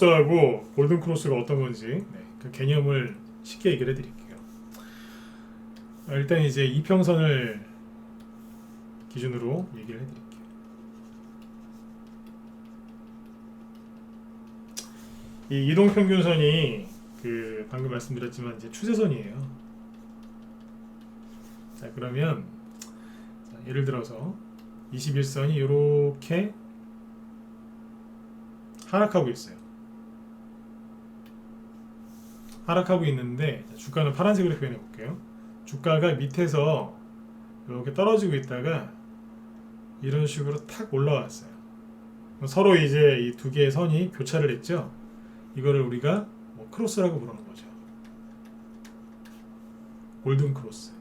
크로스하고 골든 크로스가 어떤 건지 네, 그 개념을 쉽게 얘기를 해드릴게요. 아, 일단 이제 이평선을 기준으로 얘기를 해드릴게요. 이 이동 평균선이 그 방금 말씀드렸지만 이제 추세선이에요. 자 그러면 자, 예를 들어서 21선이 이렇게 하락하고 있어요. 하락하고 있는데 자, 주가는 파란색으로 표현해 볼게요. 주가가 밑에서 이렇게 떨어지고 있다가 이런 식으로 탁 올라왔어요. 서로 이제 이 두 개의 선이 교차를 했죠. 이거를 우리가 뭐 크로스라고 부르는 거죠. 골든 크로스.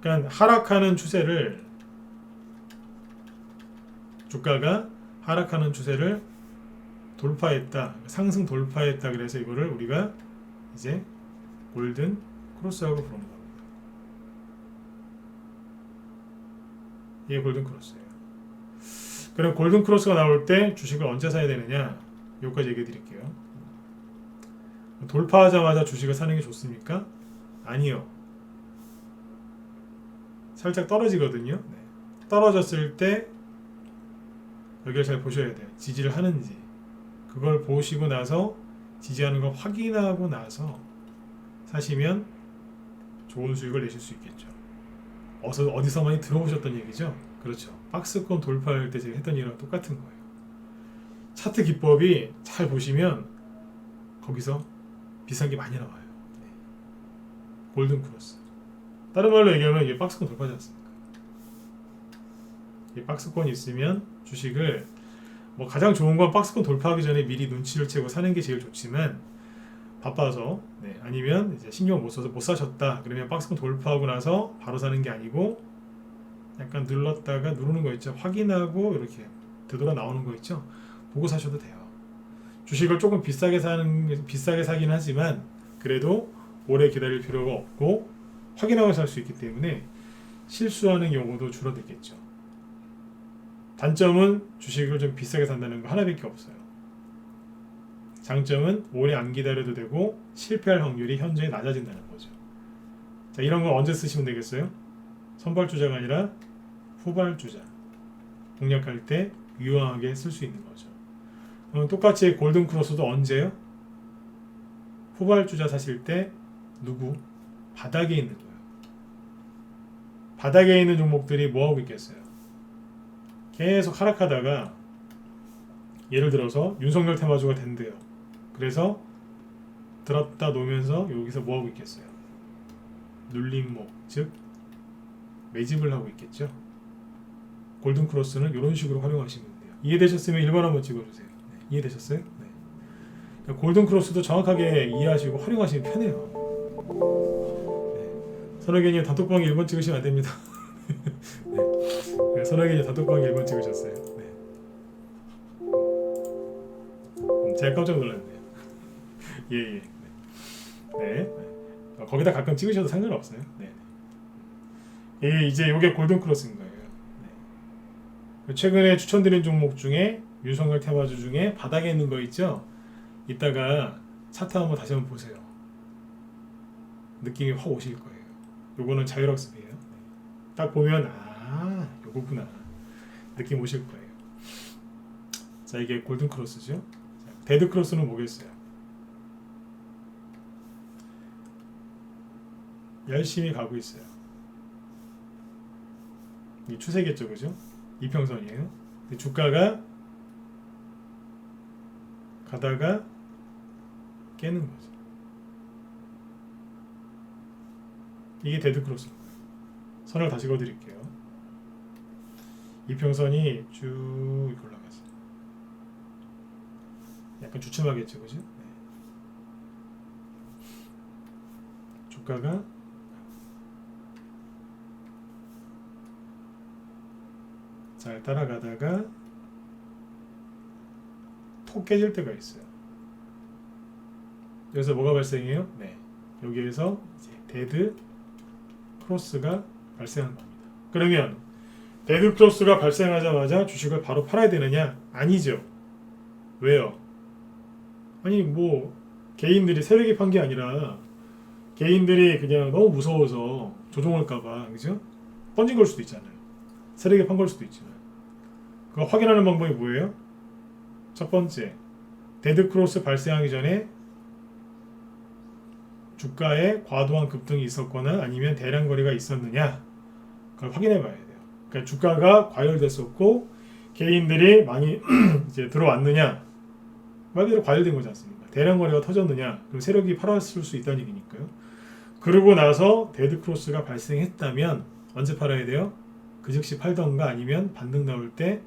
그러니까 하락하는 추세를 주가가 하락하는 추세를 돌파했다, 상승 돌파했다. 그래서 이거를 우리가 이제 골든 크로스라고 부르는 겁니다. 이게 골든 크로스예요. 그럼 골든 크로스가 나올 때 주식을 언제 사야 되느냐? 여기까지 얘기해 드릴게요. 돌파하자마자 주식을 사는 게 좋습니까? 아니요. 살짝 떨어지거든요. 네. 떨어졌을 때 여기를 잘 보셔야 돼요. 지지를 하는지. 그걸 보시고 나서 지지하는 걸 확인하고 나서 사시면 좋은 수익을 내실 수 있겠죠. 어서 어디서 많이 들어보셨던 얘기죠? 그렇죠. 박스권 돌파할 때 제가 했던 얘기랑 똑같은 거예요. 차트 기법이 잘 보시면 거기서 비싼 게 많이 나와요. 네. 골든 크로스. 다른 말로 얘기하면 이게 박스권 돌파지 않습니까? 이 박스권이 있으면 주식을 뭐 가장 좋은 건 박스권 돌파하기 전에 미리 눈치를 채고 사는 게 제일 좋지만 바빠서 네, 아니면 이제 신경 못 써서 못 사셨다. 그러면 박스권 돌파하고 나서 바로 사는 게 아니고 약간 눌렀다가 누르는 거 있죠? 확인하고 이렇게 되돌아 나오는 거 있죠? 보고 사셔도 돼요. 주식을 조금 비싸게 사는 비싸게 사긴 하지만 그래도 오래 기다릴 필요가 없고 확인하고 살 수 있기 때문에 실수하는 경우도 줄어들겠죠 단점은 주식을 좀 비싸게 산다는 거 하나밖에 없어요. 장점은 오래 안 기다려도 되고 실패할 확률이 현저히 낮아진다는 거죠. 자, 이런 건 언제 쓰시면 되겠어요? 선발주자가 아니라 후발주자. 공략할 때 유용하게 쓸 수 있는 거죠. 어, 똑같이 골든 크로스도 언제요? 후발주자 사실 때 누구? 바닥에 있는 거예요. 바닥에 있는 종목들이 뭐 하고 있겠어요? 계속 하락하다가 예를 들어서 윤석열 테마주가 된대요. 그래서 들었다 놓으면서 여기서 뭐 하고 있겠어요? 눌림목 즉 매집을 하고 있겠죠. 골든 크로스는 이런 식으로 활용하시면 돼요. 이해되셨으면 1번 한번 찍어주세요. 네, 이해되셨어요? 네. 그러니까 골든 크로스도 정확하게 이해하시고 활용하시면 편해요. 네. 선호견이 단톡방에 1번 찍으시면 안 됩니다. 네, 선호견이 단톡방에 1번 찍으셨어요. 네. 음, 제가 깜짝 놀랐네요. 예, 예. 네. 네. 어, 거기다 가끔 찍으셔도 상관없어요. 네. 예, 이제 이게 골든 크로스인 거예요. 네. 최근에 추천드린 종목 중에 윤석열 테마주 중에 바닥에 있는 거 있죠? 이따가 차트 한번 다시 한번 보세요. 느낌이 확 오실 거예요. 요거는 자율학습이에요. 네. 딱 보면 아, 요거구나. 느낌 오실 거예요. 자, 이게 골든 크로스죠. 자, 데드 크로스는 뭐겠어요? 열심히 가고 있어요. 이 추세겠죠, 그죠? 이평선이에요. 주가가 가다가 깨는 거죠. 이게 데드 거예요. 선을 다시 그어드릴게요. 이평선이 쭉 올라갔어요. 약간 주춤하겠죠, 그죠? 네. 주가가 잘 따라가다가 톡 깨질 때가 있어요. 여기서 뭐가 발생해요? 네. 여기에서 데드 크로스가 발생하는 겁니다. 그러면 데드 크로스가 발생하자마자 주식을 바로 팔아야 되느냐? 아니죠. 왜요? 아니 뭐 개인들이 세력이 판게 아니라 개인들이 그냥 너무 무서워서 조종할까봐 그죠? 던진 걸 수도 있잖아요. 세력이 판걸 수도 있지만 그거 확인하는 방법이 뭐예요? 첫 번째 데드 크로스 발생하기 전에 주가에 과도한 급등이 있었거나 아니면 대량 거래가 있었느냐 그걸 확인해 봐야 돼요. 그러니까 주가가 과열됐었고 개인들이 많이 이제 들어왔느냐 말 그대로 과열된 거지 않습니까? 대량 거래가 터졌느냐 그럼 세력이 팔았을 수 있다는 얘기니까요. 그러고 나서 데드 크로스가 발생했다면 언제 팔아야 돼요? 그 즉시 팔던가 아니면 반등 나올 때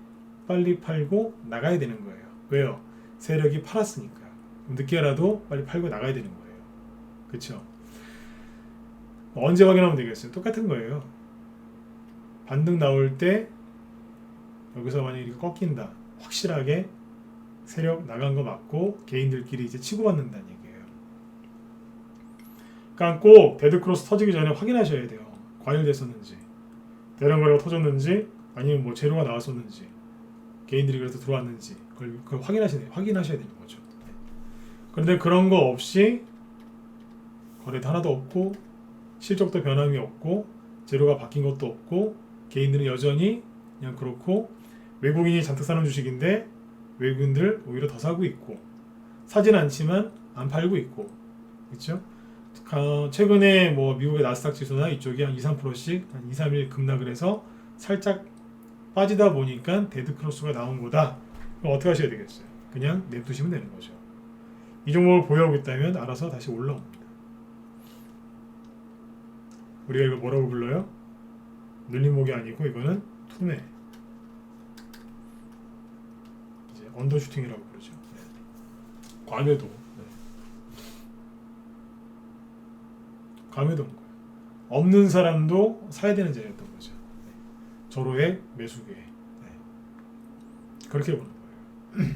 빨리 팔고 나가야 되는 거예요. 왜요? 세력이 팔았으니까요. 그럼 늦게라도 빨리 팔고 나가야 되는 거예요. 그렇죠? 언제 확인하면 되겠어요? 똑같은 거예요. 반등 나올 때 여기서 만약 이렇게 꺾인다. 확실하게 세력 나간 거 맞고 개인들끼리 이제 치고받는다는 얘기예요. 그러니까 꼭 데드 크로스 터지기 전에 확인하셔야 돼요. 과열됐었는지, 대량 거래가 터졌는지, 아니면 뭐 재료가 나왔었는지, 개인들이 그래서 들어왔는지 그걸, 그걸 확인하셔야. 확인하셔야 되는 거죠. 네. 그런데 그런 거 없이 거래도 하나도 없고 실적도 변함이 없고 재료가 바뀐 것도 없고 개인들은 여전히 그냥 그렇고 외국인이 잔뜩 사는 주식인데 외국인들 오히려 더 사고 있고 사진 않지만 안 팔고 있고 그렇죠? 어, 최근에 뭐 미국의 나스닥 지수나 이쪽이 한 2, 3%씩 한 2, 3일 급락을 해서 살짝 빠지다 보니까 데드 크로스가 나온 거다. 그럼 어떻게 하셔야 되겠어요? 그냥 냅두시면 되는 거죠. 이 종목을 보유하고 있다면 알아서 다시 올라옵니다. 우리가 이걸 뭐라고 불러요? 눌림목이 아니고 이거는 투매. 이제 언더슈팅이라고 부르죠. 네. 과매도. 네. 과매도인 거예요. 없는 사람도 사야 되는 자리였던 거죠. 네. 저로의 매수계. 네. 그렇게 보는 거예요.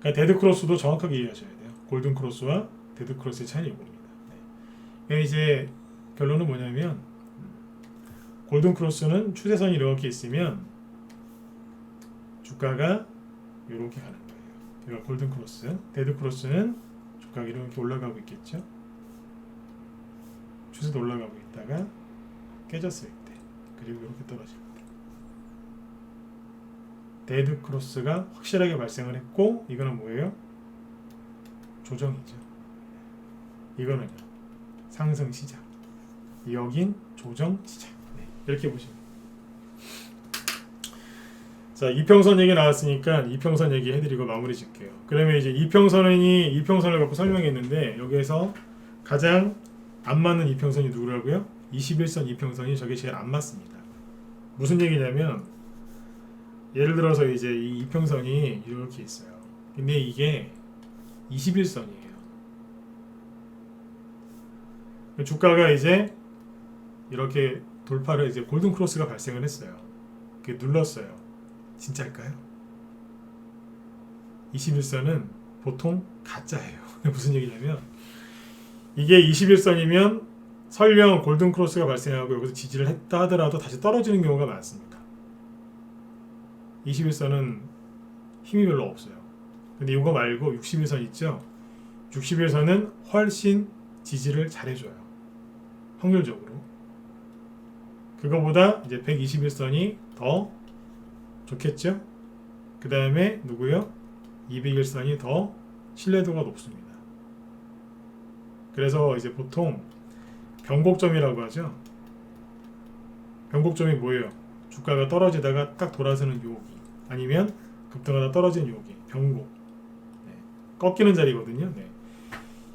그러니까 데드 크로스도 정확하게 이해하셔야 돼요. 골든 크로스와 데드 크로스의 차이는 이겁니다. 네. 그러니까 이제 결론은 뭐냐면 골든 크로스는 추세선이 이렇게 있으면 주가가 이렇게 가는 거예요. 이거 골든 크로스. 데드 크로스는 주가가 이렇게 올라가고 있겠죠. 추세도 올라가고 있다가 깨졌을 때 그리고 이렇게 떨어질 때 데드 크로스가 확실하게 발생을 했고 이거는 뭐예요? 조정이죠. 이거는요 상승 시작. 여긴 조정 시작. 네, 이렇게 보시면. 자 이평선 얘기 나왔으니까 이평선 얘기 해드리고 마무리 짓게요. 그러면 이제 이평선이 이평선을 갖고 설명했는데 여기에서 가장 안 맞는 이평선이 누구라고요? 21선 이평선이 저게 제일 안 맞습니다. 무슨 얘기냐면 예를 들어서 이제 이 이평선이 이렇게 있어요. 근데 이게 21선이에요. 주가가 이제 이렇게 돌파를 이제 골든 크로스가 발생을 했어요. 그 눌렀어요. 진짜일까요? 21선은 보통 가짜예요. 무슨 얘기냐면 이게 21선이면 설령 골든 크로스가 발생하고 여기서 지지를 했다 하더라도 다시 떨어지는 경우가 많습니다. 21선은 힘이 별로 없어요. 근데 이거 말고 61선 있죠? 61선은 훨씬 지지를 잘해줘요. 확률적으로. 그거보다 이제 121선이 더 좋겠죠? 그 다음에 누구요? 201선이 더 신뢰도가 높습니다. 그래서 이제 보통 변곡점이라고 하죠. 변곡점이 뭐예요? 주가가 떨어지다가 딱 돌아서는 여기 아니면 급등하다 떨어진 여기 변곡 네. 꺾이는 자리거든요. 네.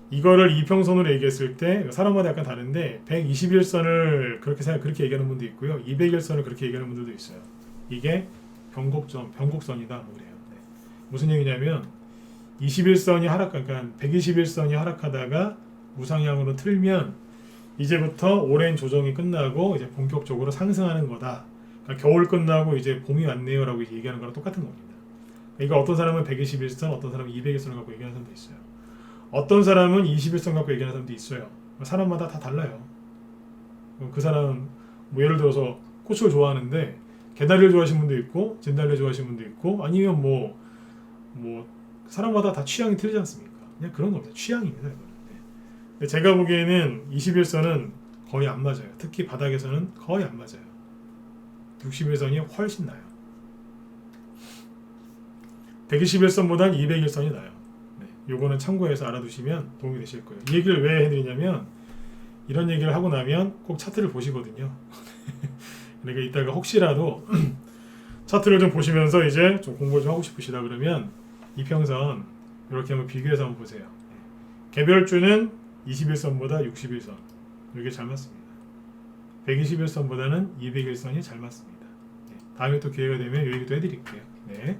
이거를 이평선으로 얘기했을 때 사람마다 약간 다른데 121선을 그렇게 생각 그렇게 얘기하는 분도 있고요. 201선을 그렇게 얘기하는 분들도 있어요. 이게 변곡점 변곡선이다 뭐 그래요. 네. 무슨 얘기냐면 21선이 하락 그러니까 121선이 하락하다가 우상향으로 틀면 이제부터 오랜 조정이 끝나고 이제 본격적으로 상승하는 거다. 그러니까 겨울 끝나고 이제 봄이 왔네요라고 얘기하는 거랑 똑같은 겁니다. 그러니까 어떤 사람은 121선, 어떤 사람은 201선을 갖고 얘기하는 사람도 있어요. 어떤 사람은 21선 갖고 얘기하는 사람도 있어요. 사람마다 다 달라요. 그 사람은 뭐 예를 들어서 고추를 좋아하는데 개다리를 좋아하시는 분도 있고 진달래 좋아하시는 분도 있고 아니면 뭐뭐 사람마다 다 취향이 틀리지 않습니까? 그냥 그런 겁니다. 취향입니다. 이거는. 네. 근데 제가 보기에는 21선은 거의 안 맞아요. 특히 바닥에서는 거의 안 맞아요. 61선이 훨씬 나요. 121선보단 201선이 나요. 네. 요거는 참고해서 알아두시면 도움이 되실 거예요. 이 얘기를 왜 해드리냐면 이런 얘기를 하고 나면 꼭 차트를 보시거든요. 그러니까 이따가 혹시라도 차트를 좀 보시면서 이제 좀 공부 좀 하고 싶으시다 그러면 이평선 이렇게 한번 비교해서 한번 보세요. 개별주는 21선보다 61선 이게 잘 맞습니다. 121선보다는 201선이 잘 맞습니다. 네. 다음에 또 기회가 되면 이 얘기도 해드릴게요. 네.